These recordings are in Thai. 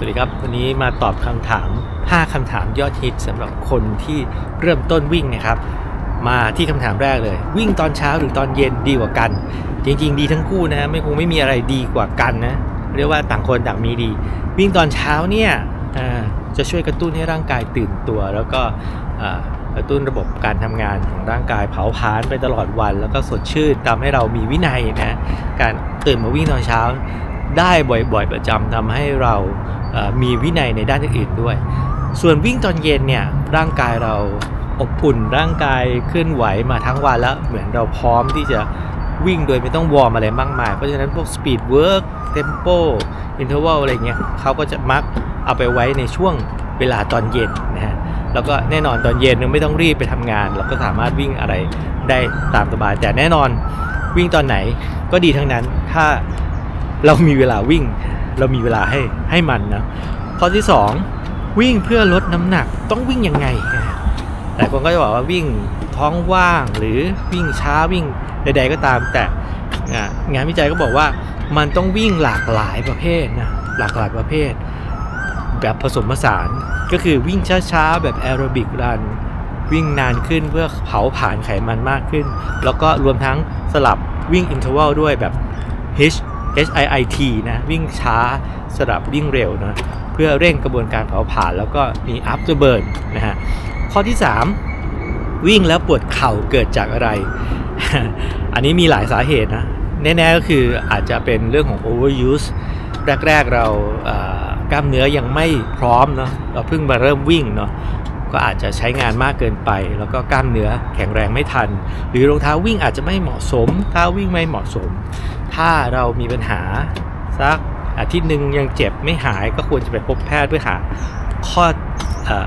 สวัสดีครับ วันนี้มาตอบคำถาม 5คำถามยอดฮิตสำหรับคนที่เริ่มต้นวิ่งนะครับ มาที่คำถามแรกเลย วิ่งตอนเช้าหรือตอนเย็นดีกว่ากัน จริง ๆ ดีทั้งคู่นะไม่คงไม่มีอะไรดีกว่ากันนะเรียกว่าต่างคนต่างมีดี วิ่งตอนเช้าเนี่ยจะช่วยกระตุ้นให้ร่างกายตื่นตัว แล้วก็กระตุ้นระบบการทำงานของร่างกายเผาผลาญไปตลอดวัน แล้วก็สดชื่นทำให้เรามีวินัยนะการตื่นมาวิ่งตอนเช้าได้บ่อยๆ ประจำทำให้เรา มีวินัยในด้านอื่นๆด้วย ส่วนวิ่งตอนเย็นเนี่ยร่างกายเราอบอุ่นร่างกายเคลื่อนไหวมาทั้งวันแล้วเหมือนเราพร้อมที่จะวิ่งโดยไม่ต้องวอร์มอะไรมากมาย เพราะฉะนั้นพวกสปีดเวิร์กเทมโปอินเทอร์วัลอะไรเงี้ยเขาก็จะมักเอาไปไว้ในช่วงเวลาตอนเย็นนะฮะแล้วก็แน่นอนตอนเย็นเนี่ยไม่ต้องรีบไปทำงาน เราก็สามารถวิ่งอะไรได้ตามสบาย แต่แน่นอนวิ่งตอนไหนก็ดีทั้งนั้นถ้าเรามีเวลาวิ่ง เรามีเวลาให้ให้มันนะข้อที่ 2 วิ่งเพื่อลดน้ำหนักต้องวิ่งยังไงหลายคนก็จะบอกว่าวิ่งท้องว่างหรือวิ่งช้าวิ่งใด ๆ ก็ตาม แต่งานวิจัยก็บอกว่ามันต้องวิ่งหลากหลายประเภทนะหลากหลายประเภท แบบผสมผสานก็คือวิ่งช้าๆ แบบแอโรบิกรันวิ่งนานขึ้นเพื่อเผาผลาญไขมันมากขึ้น แล้วก็รวมทั้งสลับวิ่งอินเทอร์วัลด้วยแบบ H H I I T นะวิ่งช้าสลับวิ่งเร็วนะเพื่อเร่งกระบวนการเผาผลาญแล้วก็มี after burn นะฮะข้อที่ 3 วิ่งแล้วปวดเข่าเกิดจากอะไร อันนี้มีหลายสาเหตุนะแน่ๆก็คืออาจจะเป็นเรื่องของ overuse แรก ๆ เรากล้ามเนื้อยังไม่พร้อมเนาะเราเพิ่งมาเริ่มวิ่งเนาะ ก็อาจจะใช้งานมากเกินไป แล้วก็กล้ามเนื้อแข็งแรงไม่ทัน หรือรองเท้าวิ่งอาจจะไม่เหมาะสมถ้าวิ่งไม่เหมาะสม ถ้าเรามีปัญหาสักอาทิตย์หนึ่งยังเจ็บไม่หายก็ควรจะไปพบแพทย์เพื่อหาข้อ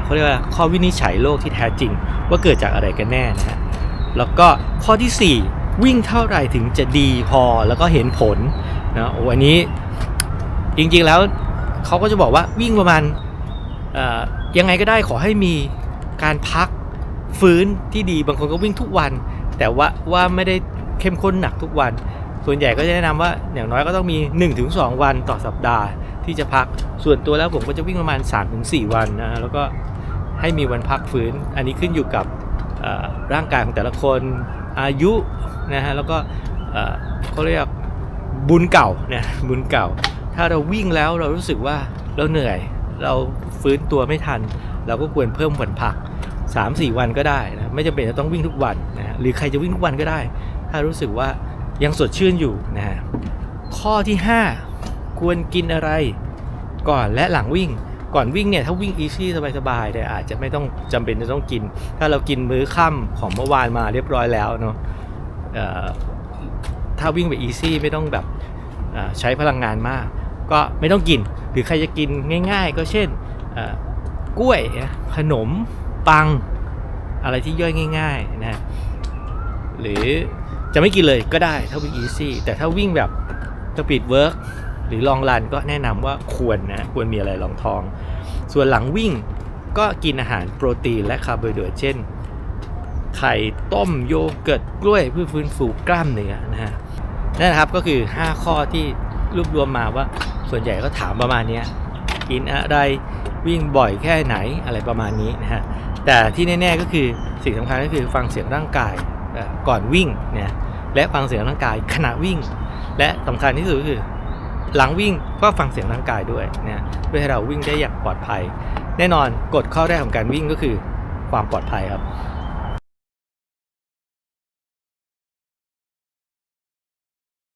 เขาเรียกว่าข้อวินิจฉัยโรคที่แท้จริง ว่าเกิดจากอะไรกันแน่นะฮะแล้วก็ข้อทีสี่4 วิ่งเท่าไหร่ถึงจะดีพอแล้วก็เห็นผลนะโอ้อันนี้จริงๆแล้วเขาก็จะบอกว่าวิ่งประมาณ ยังไงก็ได้ขอให้มีการพักฟื้นที่ดีบางคนก็วิ่งทุกวัน แต่ว่าว่าไม่ได้เข้มข้นหนักทุกวัน ส่วนใหญ่ก็จะแนะนำว่าอย่างน้อยก็ต้องมี 1-2 วันต่อสัปดาห์ที่จะพักส่วนตัวแล้วผมก็จะวิ่งประมาณ 3-4 วันนะแล้วก็ให้มีวันพักฟื้น อันนี้ขึ้นอยู่กับร่างกายของแต่ละคนอายุนะฮะแล้วก็เอ่อเขาเรียกบุญเก่านะบุญเก่า ถ้าเราวิ่งแล้วเรารู้สึกว่าเราเหนื่อย เราฟื้นตัวไม่ทัน เราก็ควรเพิ่มวันพัก 3-4 วันก็ได้นะไม่จำเป็นจะต้องวิ่งทุกวันนะหรือใครจะวิ่งทุกวันก็ได้ ถ้ารู้สึกว่ายังสดชื่นอยู่นะฮะข้อที่ 5 ควรกินอะไร ก่อนและหลังวิ่งก่อนวิ่งเนี่ยถ้าวิ่งอีซี่สบายๆเนี่ยอาจจะไม่ต้องจำเป็นจะต้องกิน ถ้าเรากินมื้อค่ำของเมื่อวานมาเรียบร้อยแล้วเนาะถ้าวิ่งไปอีซี่ไม่ต้องแบบใช้พลังงานมาก ก็ไม่ต้องกิน หรือใครจะกินง่าย ๆ ก็เช่นกล้วยขนมปังอะไรที่ย่อยง่ายๆนะหรือจะไม่กินเลยก็ได้ถ้าวิ่งอีซี่แต่ถ้าวิ่งแบบสปีดเวิร์กหรือลองรันก็แนะนำว่าควรนะควรมีอะไรรองท้อง ส่วนหลังวิ่งก็กินอาหารโปรตีนและคาร์โบไฮเดรตเช่น ไข่ต้มโยเกิร์ตกล้วยเพื่อฟื้นฟูกล้ามเนื้อนะฮะนั่นนะครับก็คือ 5 ข้อที่รวบรวมมาว่า ส่วนใหญ่ก็ถามประมาณนี้กินอะไรวิ่งบ่อยแค่ไหนอะไรประมาณนี้นะฮะแต่ที่แน่ๆก็คือสิ่งสำคัญก็คือฟังเสียงร่างกายก่อนวิ่งเนี่ยและฟังเสียงร่างกายขณะวิ่ง และสำคัญที่สุดก็คือ หลังวิ่งก็ฟังเสียงร่างกายด้วยนะเพื่อให้เราวิ่งได้อย่างปลอดภัย แน่นอนกฎข้อแรกของการวิ่งก็คือความปลอดภัยครับ